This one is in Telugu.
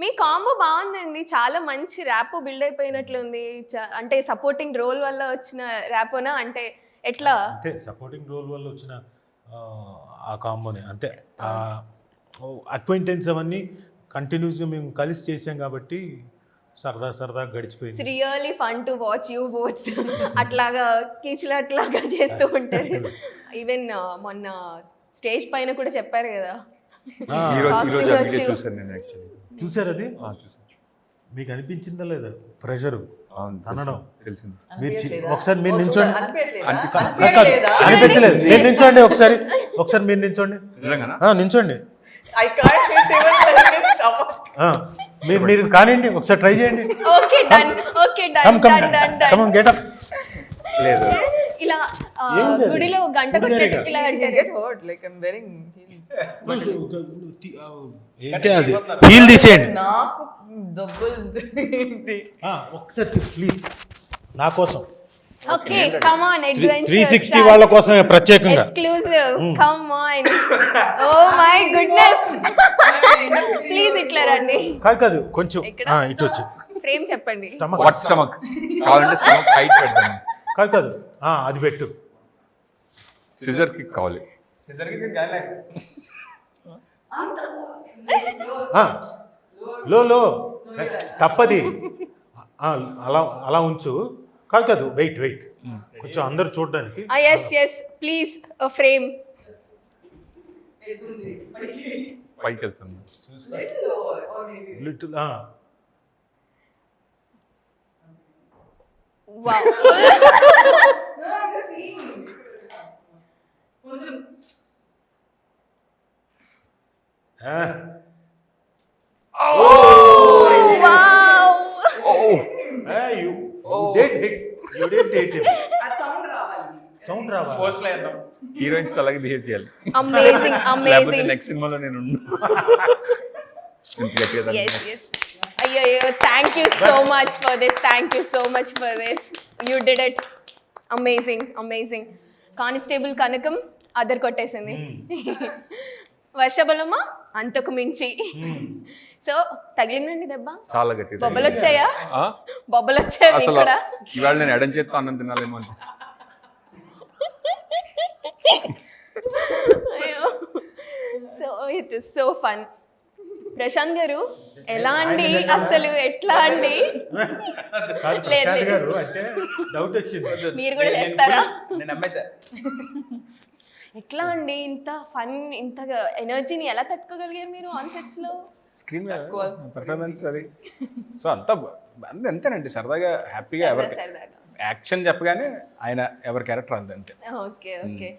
మీ కాంబో బాగుందండి. చాలా మంచి ర్యాప్ బిల్డ్ అయిపోయినట్లుంది అంటే సపోర్టింగ్ రోల్ వల్ల వచ్చిన ర్యాపోనా? అంటే ఎట్లా? అంతే సపోర్టింగ్ రోల్ వల్ల వచ్చిన ఆ, కాంబోనే. అంతే అక్వైంటెన్స్ అవన్నీ కంటిన్యూస్గా మేము కలిసి చేసాం కాబట్టి సరదా సరదా గడిచిపోయింది. Really fun to watch you both అట్లాగా కీచులు అట్లాగా చేస్తూ ఉంటారు. ఈవెన్ మొన్న స్టేజ్ పైన కూడా చెప్పారు కదా. చూసారు అది? మీకు అనిపించిందా లేదా? ప్రెషరు. తనడం. తెలిసింది. మీరు ఒకసారి మీరు నించోండి అనిపించలేదా? మీరు నించోండి ఒకసారి. ఒకసారి మీరు నించోండి నించోండి మీరు మీరు కానివ్వండి ఒకసారి ట్రై చేయండి. Okay done. Okay come done come done done. Done come get up లేదు. ఇలా ఆ, ఏముంది అది? గుడిలో గంట ఇలా. ఏంటి అది? హీల్ తీసేయండి. నాకు డబ్బులు ఒకసారి ప్లీజ్. నా కోసం. Okay come on three sixty వాళ్ళ కోసమే ప్రత్యేకంగా. Exclusive come on oh my goodness please ఇట్లా రండి. కాదు కాదు కొంచెం? ఆ, ఇటు వచ్చి. ఫ్రేమ్ చెప్పండి. స్టమక్ వాట్ స్టమక్ కావాలంటే స్టమక్ హైట్ పెడతాను కాదు కాదు. ఆ, అది పెట్టు. సిజర్ కిక్ కావాలి. లో లో. తప్పది. అలా అలా ఉంచు. కాదు కాదు వెయిట్ వెయిట్. కొంచెం అందరు చూడడానికి. ఎస్ ఎస్ ప్లీజ్ ఫ్రేమ్ పైకి వెళ్తాను little wow wow you date you date date sound రావాలి. హీరోయిన్స్ అలాగే బిహేవ్ చేయాలి. అమేజింగ్ లేకపోతే అమేజింగ్ నెక్స్ట్ సినిమాలో నేను ఉండు. ఇంత గట్టిగా తగిలింది. ఎస్ ఎస్ అయ్యో thank you so much for this thank you so much for this you did it amazing amazing constable Kanakam other కొట్టేసింది. వర్షబలమా? అంతకు మించి. సో తగిలిందండి దెబ్బ? చాలా గట్టిగా బొబ్బలు వచ్చాయా ఆ? బొబ్బలు వచ్చాయా అసలు ఇక్కడ ఇవాళ నేను ఎడం చేత్తో అన్నం తినాలేమో అని so it is so fun Prashanth గారు ఎలా అండి? అసలు ఎట్లా అండి? కాదు లేదు, ప్రశాంత్ లేదు. గారు అంటే డౌట్ వచ్చింది. మీరు కూడా చేస్తారా? నేను నమ్మేశా. ఎట్లా అండి ఇంత ఫన్ ఇంత ఎనర్జీని ఎలా తట్టుకోగలిగారు మీరు ఆన్ సెట్స్లో స్క్రీన్ పర్ఫార్మెన్స్ అది. సో అంతా అంత అంతేనండి సరదాగా హ్యాపీగా ఎవరికి సరదాగా. యాక్షన్ చెప్పగానే ఆయన ఎవరి క్యారెక్టర్ అంతే అంతే. Okay okay.